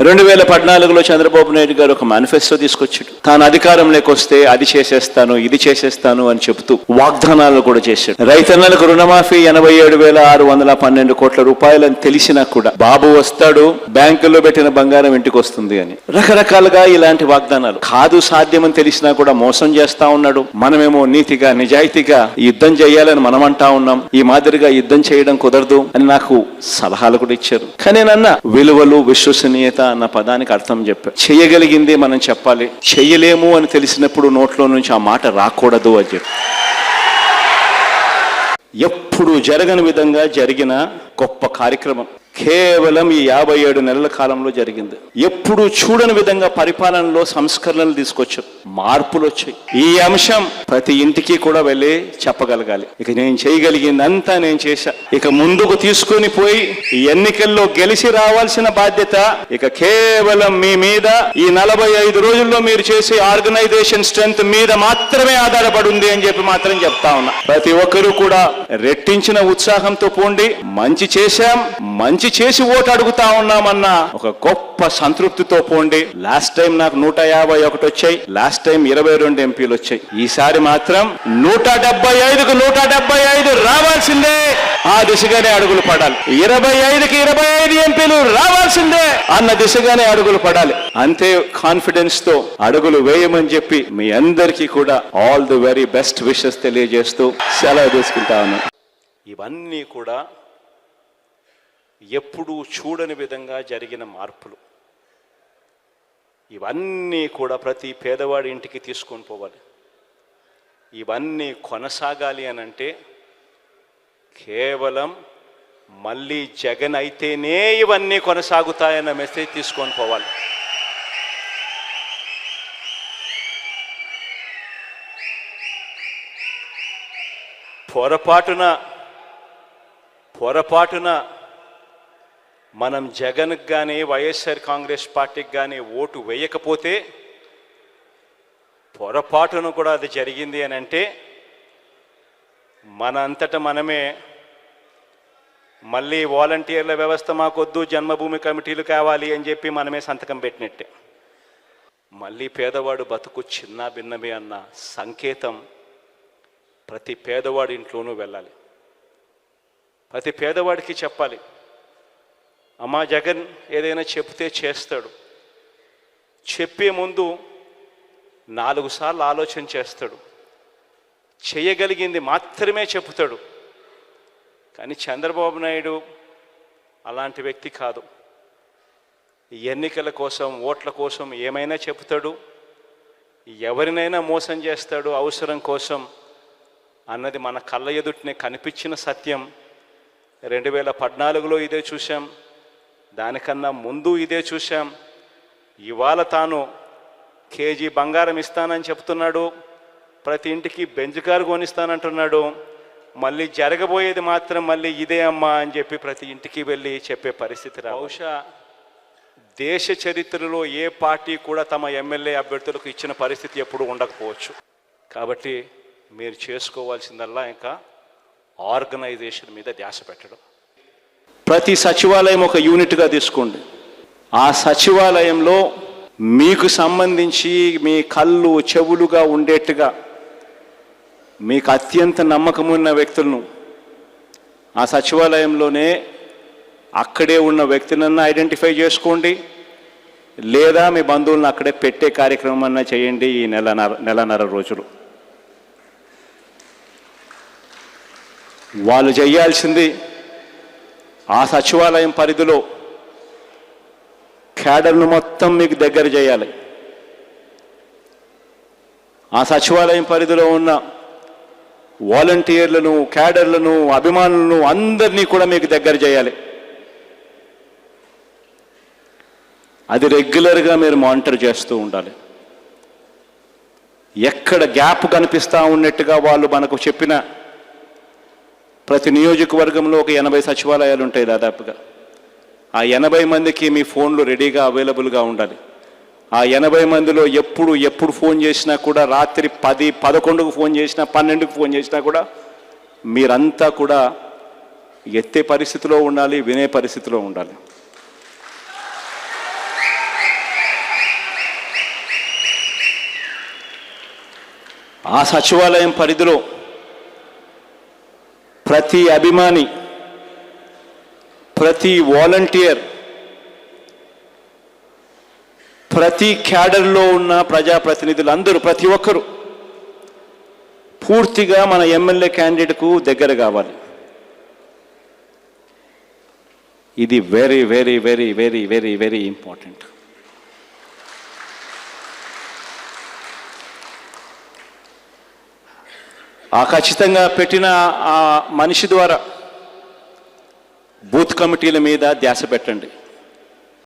రెండు వేల పద్నాలుగులో చంద్రబాబు నాయుడు గారు ఒక మేనిఫెస్టో తీసుకొచ్చాడు. తాను అధికారంలోకి వస్తే అది చేసేస్తాను ఇది చేసేస్తాను అని చెబుతూ వాగ్దానాలు కూడా చేశాడు. రైతన్నలకు రుణమాఫీ ఎనభై ఏడు వేల ఆరు వందల పన్నెండు కోట్ల రూపాయలని తెలిసినా కూడా బాబు వస్తాడు బ్యాంకులో పెట్టిన బంగారం ఇంటికి వస్తుంది అని. రకరకాలుగా ఇలాంటి వాగ్దానాలు. కాదు సాధ్యమని తెలిసినా కూడా మోసం చేస్తా ఉన్నాడు. మనమేమో నీతిగా నిజాయితీగా యుద్ధం చేయాలని మనం అంటా ఉన్నాం. ఈ మాదిరిగా యుద్ధం చేయడం కుదరదు అని నాకు సలహాలు కూడా ఇచ్చారు. కానీ నన్న విలువలు విశ్వసనీయత అన్న పదానికి అర్థం చెప్పారు చేయగలిగింది మనం చెప్పాలి. చెయ్యలేము అని తెలిసినప్పుడు నోట్లో నుంచి ఆ మాట రాకూడదు అని చెప్పి. ఎప్పుడు జరగని విధంగా జరిగిన గొప్ప కార్యక్రమం. కేవలం ఈ యాభై ఏడు నెలల కాలంలో జరిగింది. ఎప్పుడు చూడని విధంగా పరిపాలనలో సంస్కరణలు తీసుకొచ్చారు. మార్పులు వచ్చాయి. ఈ అంశం ప్రతి ఇంటికి కూడా వెళ్ళి చెప్పగలగాలి. ఇక నేను చేయగలిగిందంతా నేను చేశా. ఇక ముందుకు తీసుకొని పోయి ఈ ఎన్నికల్లో గెలిచి రావాల్సిన బాధ్యత ఇక కేవలం మీ మీద. ఈ నలభై ఐదు రోజుల్లో మీరు చేసే ఆర్గనైజేషన్ స్ట్రెంత్ మీద మాత్రమే ఆధారపడి ఉంది అని చెప్పి మాత్రం చెప్తా ఉన్నా. ప్రతి ఒక్కరూ కూడా రెట్టించిన ఉత్సాహంతో పోండి. మంచి చేశాం. మంచి చేసి ఓటు అడుగుతా ఉన్నామన్న ఒక గొప్ప సంతృప్తితో పోండి. లాస్ట్ టైం నాకు నూట యాభై ఒకటి వచ్చాయి. లాస్ట్ టైం ఇరవై రెండు ఎంపీలు వచ్చాయి. ఈసారి మాత్రం నూట డెబ్బై ఐదుకు నూట డెబ్బై ఐదు రావాల్సిందే. ఆ దిశగానే అడుగులు పడాలి. ఇరవై ఐదుకి ఇరవై ఐదు ఎంపీలు రావాల్సిందే అన్న దిశగానే అడుగులు పడాలి. అంతే కాన్ఫిడెన్స్తో అడుగులు వేయమని చెప్పి మీ అందరికీ కూడా all the very best wishes తెలియజేస్తూ సెలవు తీసుకుంటా ఉన్నాను ఇవన్నీ కూడా ఎప్పుడూ చూడని విధంగా జరిగిన మార్పులు. ఇవన్నీ కూడా ప్రతి పేదవాడి ఇంటికి తీసుకొని పోవాలి. ఇవన్నీ కొనసాగాలి అని అంటే కేవలం మళ్ళీ జగన్ అయితేనే ఇవన్నీ కొనసాగుతాయన్న మెసేజ్ తీసుకొని పోవాలి. పొరపాటున పొరపాటున మనం జగన్కి కానీ వైఎస్ఆర్ కాంగ్రెస్ పార్టీకి కానీ ఓటు వేయకపోతే పొరపాటున కూడా అది జరిగింది అని అంటే మన అంతట మనమే మళ్ళీ వాలంటీర్ల వ్యవస్థ మాకొద్దు జన్మభూమి కమిటీలు కావాలి అని చెప్పి మనమే సంతకం పెట్టినట్టే. మళ్ళీ పేదవాడు బతుకు చిన్న భిన్నమే అన్న సంకేతం ప్రతి పేదవాడి ఇంట్లోనూ వెళ్ళాలి. ప్రతి పేదవాడికి చెప్పాలి. అమ్మా జగన్ ఏదైనా చెప్తే చేస్తాడు. చెప్పే ముందు నాలుగు సార్లు ఆలోచన చేస్తాడు. చేయగలిగింది మాత్రమే చెప్తాడు. కానీ చంద్రబాబు నాయుడు అలాంటి వ్యక్తి కాదు. ఎన్నికల కోసం ఓట్ల కోసం ఏమైనా చెప్తాడు? ఎవరినైనా మోసం చేస్తాడు అవసరం కోసం అన్నది మన కళ్ళ ఎదుటినే కనిపించిన సత్యం. రెండు వేల పద్నాలుగులో ఇదే చూశాం. దానికన్నా ముందు ఇదే చూశాం. ఇవాళ తాను కేజీ బంగారం ఇస్తానని చెప్తున్నాడు. ప్రతి ఇంటికి బెంచ్ కారు కొనిస్తానంటున్నాడు. మళ్ళీ జరగబోయేది మాత్రం మళ్ళీ ఇదే అమ్మా అని చెప్పి ప్రతి ఇంటికి వెళ్ళి చెప్పే పరిస్థితి రా బహుశా దేశ చరిత్రలో ఏ పార్టీ కూడా తమ ఎమ్మెల్యే అభ్యర్థులకు ఇచ్చిన పరిస్థితి ఎప్పుడు ఉండకపోవచ్చు. కాబట్టి మీరు చేసుకోవాల్సిందల్లా ఇంకా ఆర్గనైజేషన్ మీద ధ్యాస పెట్టడం. ప్రతి సచివాలయం ఒక యూనిట్గా తీసుకోండి. ఆ సచివాలయంలో మీకు సంబంధించి మీ కళ్ళు చెవులుగా ఉండేట్టుగా మీకు అత్యంత నమ్మకమున్న వ్యక్తులను ఆ సచివాలయంలోనే అక్కడే ఉన్న వ్యక్తినన్నా ఐడెంటిఫై చేసుకోండి. లేదా మీ బంధువులను అక్కడే పెట్టే కార్యక్రమం అన్నా చేయండి ఈ నెలన్నర నెలన్నర రోజులు. వాళ్ళు చేయాల్సింది ఆ సచివాలయం పరిధిలో క్యాడర్ను మొత్తం మీకు దగ్గర చేయాలి. ఆ సచివాలయం పరిధిలో ఉన్న వాలంటీర్లను క్యాడర్లను అభిమానులను అందరినీ కూడా మీకు దగ్గర చేయాలి. అది రెగ్యులర్గా మీరు మానిటర్ చేస్తూ ఉండాలి. ఎక్కడ గ్యాప్ కనిపిస్తూ ఉన్నట్టుగా వాళ్ళు మనకు చెప్పిన ప్రతి నియోజకవర్గంలో ఒక ఎనభై సచివాలయాలు ఉంటాయి దాదాపుగా. ఆ ఎనభై మందికి మీ ఫోన్లు రెడీగా అవైలబుల్గా ఉండాలి. ఆ ఎనభై మందిలో ఎప్పుడు ఎప్పుడు ఫోన్ చేసినా కూడా రాత్రి పది పదకొండుకు ఫోన్ చేసినా పన్నెండుకు ఫోన్ చేసినా కూడా మీరంతా కూడా ఎత్తే పరిస్థితిలో ఉండాలి వినే పరిస్థితిలో ఉండాలి. ఆ సచివాలయం పరిధిలో ప్రతి అభిమాని ప్రతి వాలంటీర్ ప్రతి క్యాడర్లో ఉన్న ప్రజాప్రతినిధులు అందరూ ప్రతి ఒక్కరూ పూర్తిగా మన ఎమ్మెల్యే క్యాండిడేట్కు దగ్గర కావాలి. ఇది very very very very very very important ఆ ఖచ్చితంగా పెట్టిన ఆ మనిషి ద్వారా బూత్ కమిటీల మీద ధ్యాస పెట్టండి.